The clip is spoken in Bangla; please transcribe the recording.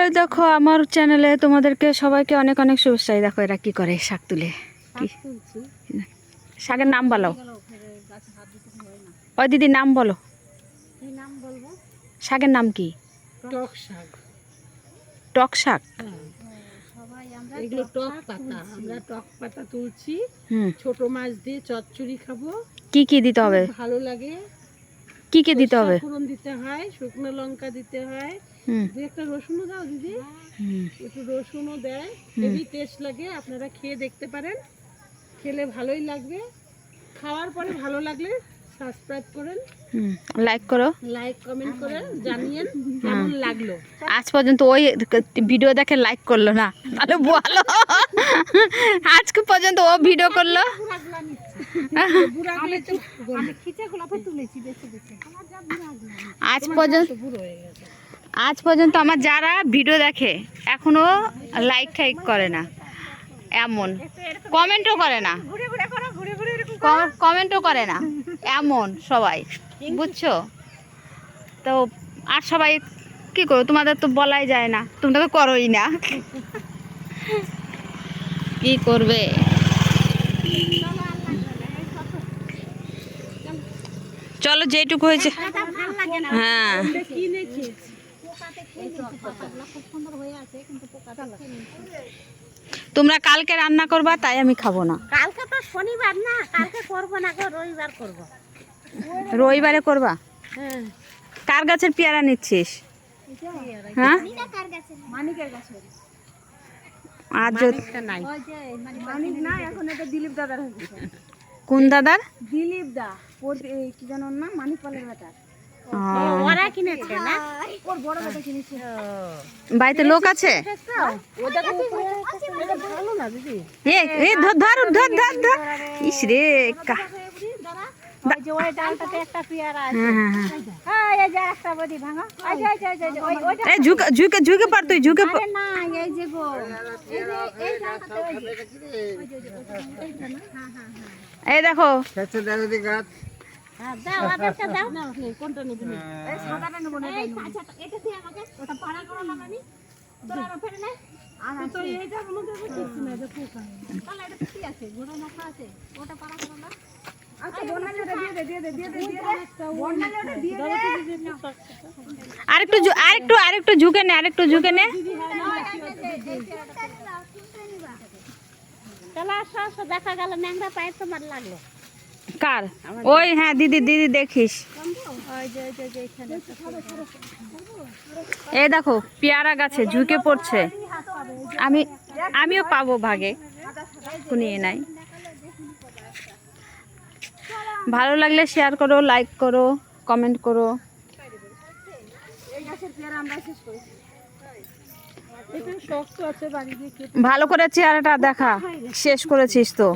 এই দেখো আমার চ্যানেলে তোমাদেরকে সবাইকে অনেক অনেক শুভেচ্ছা। দেখো এরা কি করে শাক তুলে? কি? শাকের নাম বলো। ওই দিদির নাম বলো। শাকের নাম কি? টক শাক। টক শাক? এগুলো টক পাতা। আমরা টক পাতা তুলছি। হুম। ছোট মাছ দিয়ে চচ্চড়ি খাব। কি কি দিতে হবে? ভালো লাগে। কি কি দিতে হবে? ফোড়ন দিতে হয় শুকনো লঙ্কা দিতে হয়। হুম। দু একটা রসুনও দাও দিদি। একটু রসুনও দেয়। হেভি টেস্ট লাগে আপনারা খেয়ে দেখতে পারেন। খেলে ভালোই লাগবে। খাওয়ার পরে ভালো লাগলে সাবস্ক্রাইব করেন। হুম লাইক করো। লাইক কমেন্ট করেন জানিয়েন কেমন লাগল। আজ পর্যন্ত ওই ভিডিও দেখে লাইক করল না। তাহলে বলো আজকে পর্যন্ত ও ভিডিও করল। আজ পর্যন্ত আজ পর্যন্ত আমার যারা ভিডিও দেখে এখনও লাইক টাইক করে না। এমন। কমেন্টও করে না। ঘুরে ঘুরে করো ঘুরে ঘুরে এরকম কমেন্টও করে না। এমন সবাই বুঝছ? তো আর সবাই কি করো? তোমাদের তো বলাই যায় না। তোমরা তো করোই না। কি করবে চলো যেটুকু হয়েছে ভালো লাগে না হ্যাঁ আমরা কিনে খেয়েছি পোকাতে খেয়ে নিচ্ছে পাতাগুলো খুব সুন্দর হয়ে আছে কিন্তু পোকাতে খেয়ে নিচ্ছে তোমরা কালকে রান্না করবা তাই আমি খাব না। কালকে তো শনিবার না কালকে করব না রবিবার করব। রবিবারে করবা? হ্যাঁ। কার গাছের পেয়ারা নিচ্ছিস? হ্যাঁ? মানিকের কাছে আর নাই। ওই যে মানিক না এখন এটা দিলীপ দাদার হয়েছে। কোন দাদার? দিলীপ দা। ওর কি জানো না ওরা কিনেছে না? ওর বড় বেটা কিনেছে। বাড়িতে লোক আছে? এ এ ধর ধর ধর ধর ধর। ইস রে কা- ওই যে ওই ডালটাতে একটা পেয়ারা আছে। হ্যাঁ হ্যাঁ হ্যাঁ। হ্যাঁ এই যে একটা বডি ভাঙা। এই যে এই যে, এই যে, এই যে, ওই- ওইটা এ ঝুঁকে ঝুঁকে ঝুঁকে পার তুই ঝুঁকে আরে না এই যে গো। এই যে এই ডালটাতে ওই যে যে, যে, না? হ্যাঁ হ্যাঁ হ্যাঁ এই দেখো। হ্যাঁ, দাও আদারটা দাও। কোনটা নিবি এই সাদাটা নেব না এই কাঁচাটা এটা দিয়ে আমাকে। ওটা পাড়া করো না আমি তোরা আমার ফেরে নে। আর তো এইটা আমাদের ঠিক না এটা পোকা। তাহলে এটা কি আছে গোড়া মাথা আছে। ওটা পাড়া করো না। আচ্ছা আরেকটু ঝু- আরেকটু আরেকটু ঝুঁকে নে আরেকটু ঝুঁকে নে। দেখা গেল ন্যাংরা পায়ের তোমার লাগল। কার? ওই হ্যাঁ দিদি দিদি দেখিস। এই দেখো পেয়ারা গাছে ঝুঁকে পড়ছে। আমি আমিও পাবো ভাগে। কুনিয়ে নাই। ভালো লাগলে শেয়ার করো লাইক করো কমেন্ট করো। ভালো করে চেহারাটা দেখা শেষ করেছিস তো।